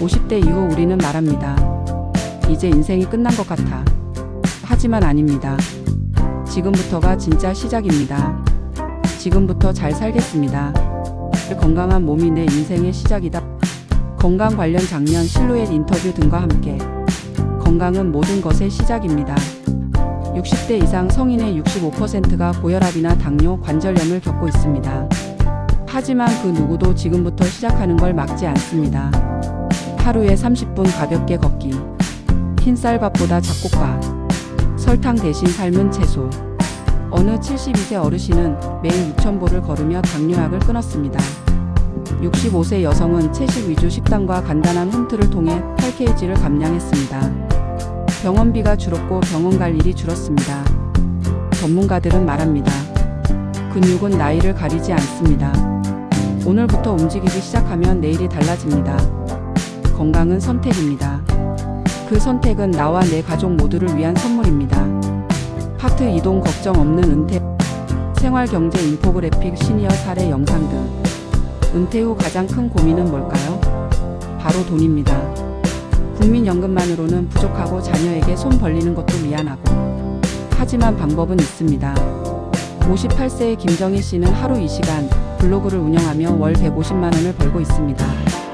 50대 이후 우리는 말합니다. 이제 인생이 끝난 것 같아. 하지만 아닙니다. 지금부터가 진짜 시작입니다. 지금부터 잘 살겠습니다. 건강한 몸이 내 인생의 시작이다. 건강 관련 장면, 실루엣 인터뷰 등과 함께 건강은 모든 것의 시작입니다. 60대 이상 성인의 65%가 고혈압이나 당뇨, 관절염을 겪고 있습니다. 하지만 그 누구도 지금부터 시작하는 걸 막지 않습니다. 하루에 30분 가볍게 걷기. 흰쌀밥보다 잡곡밥. 설탕 대신 삶은 채소. 어느 72세 어르신은 매일 6,000보를 걸으며 당뇨약을 끊었습니다. 65세 여성은 채식 위주 식단과 간단한 홈트를 통해 8kg를 감량했습니다. 병원비가 줄었고 병원 갈 일이 줄었습니다. 전문가들은 말합니다. 근육은 나이를 가리지 않습니다. 오늘부터 움직이기 시작하면 내일이 달라집니다. 건강은 선택입니다. 그 선택은 나와 내 가족 모두를 위한 선물입니다. 파트 이동 걱정 없는 은퇴, 생활 경제 인포그래픽 시니어 사례 영상 등. 은퇴 후 가장 큰 고민은 뭘까요? 바로 돈입니다. 국민연금만으로는 부족하고 자녀에게 손 벌리는 것도 미안하고. 하지만 방법은 있습니다. 58세의 김정희 씨는 하루 2시간 블로그를 운영하며 월 150만 원을 벌고 있습니다.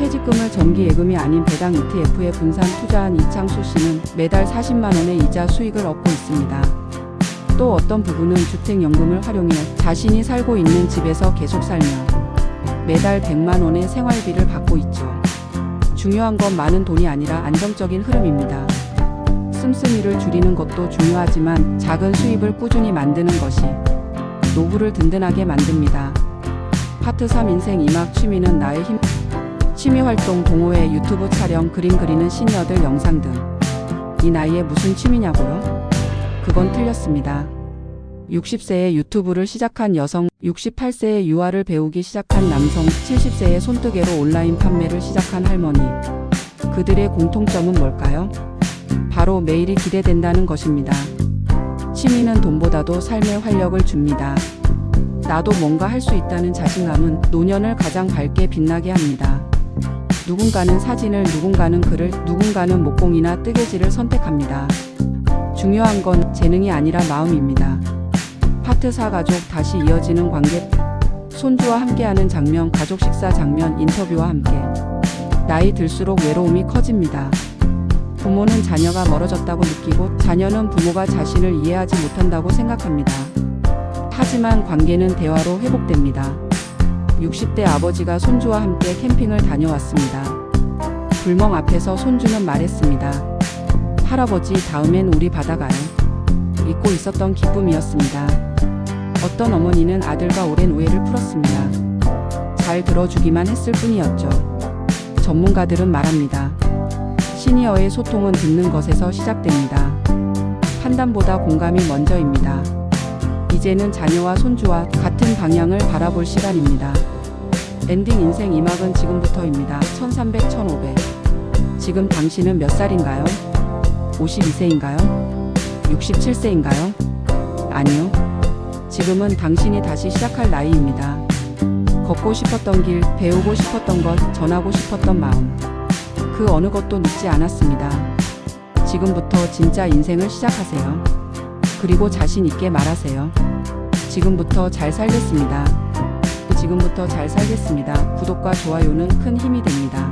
퇴직금을 정기 예금이 아닌 배당 ETF에 분산 투자한 이창수 씨는 매달 40만 원의 이자 수익을 얻고 있습니다. 또 어떤 부부는 주택연금을 활용해 자신이 살고 있는 집에서 계속 살며 매달 100만 원의 생활비를 받고 있죠. 중요한 건 많은 돈이 아니라 안정적인 흐름입니다. 씀씀이를 줄이는 것도 중요하지만 작은 수입을 꾸준히 만드는 것이 노후를 든든하게 만듭니다. 파트 3 인생 2막 취미는 나의 힘 취미 활동 동호회 유튜브 촬영 그림 그리는 시니어들 영상 등 이 나이에 무슨 취미냐고요? 그건 틀렸습니다. 60세에 유튜브를 시작한 여성, 68세에 유아를 배우기 시작한 남성, 70세에 손뜨개로 온라인 판매를 시작한 할머니. 그들의 공통점은 뭘까요? 바로 매일이 기대된다는 것입니다. 취미는 돈보다도 삶의 활력을 줍니다. 나도 뭔가 할 수 있다는 자신감은 노년을 가장 밝게 빛나게 합니다. 누군가는 사진을, 누군가는 글을, 누군가는 목공이나 뜨개질을 선택합니다. 중요한 건 재능이 아니라 마음입니다. 파트 4 가족 다시 이어지는 관계 손주와 함께하는 장면 가족 식사 장면 인터뷰와 함께 나이 들수록 외로움이 커집니다. 부모는 자녀가 멀어졌다고 느끼고 자녀는 부모가 자신을 이해하지 못한다고 생각합니다. 하지만 관계는 대화로 회복됩니다. 60대 아버지가 손주와 함께 캠핑을 다녀왔습니다. 불멍 앞에서 손주는 말했습니다. 할아버지 다음엔 우리 바다 가요. 잊고 있었던 기쁨이었습니다. 어떤 어머니는 아들과 오랜 오해를 풀었습니다. 잘 들어주기만 했을 뿐이었죠. 전문가들은 말합니다. 시니어의 소통은 듣는 것에서 시작됩니다. 판단보다 공감이 먼저입니다. 이제는 자녀와 손주와 같은 방향을 바라볼 시간입니다. 엔딩 인생 2막은 지금부터입니다. 1300, 1500. 지금 당신은 몇 살인가요? 52세인가요? 67세인가요? 아니요. 지금은 당신이 다시 시작할 나이입니다. 걷고 싶었던 길, 배우고 싶었던 것, 전하고 싶었던 마음. 그 어느 것도 늦지 않았습니다. 지금부터 진짜 인생을 시작하세요. 그리고 자신 있게 말하세요. 지금부터 잘 살겠습니다. 지금부터 잘 살겠습니다. 구독과 좋아요는 큰 힘이 됩니다.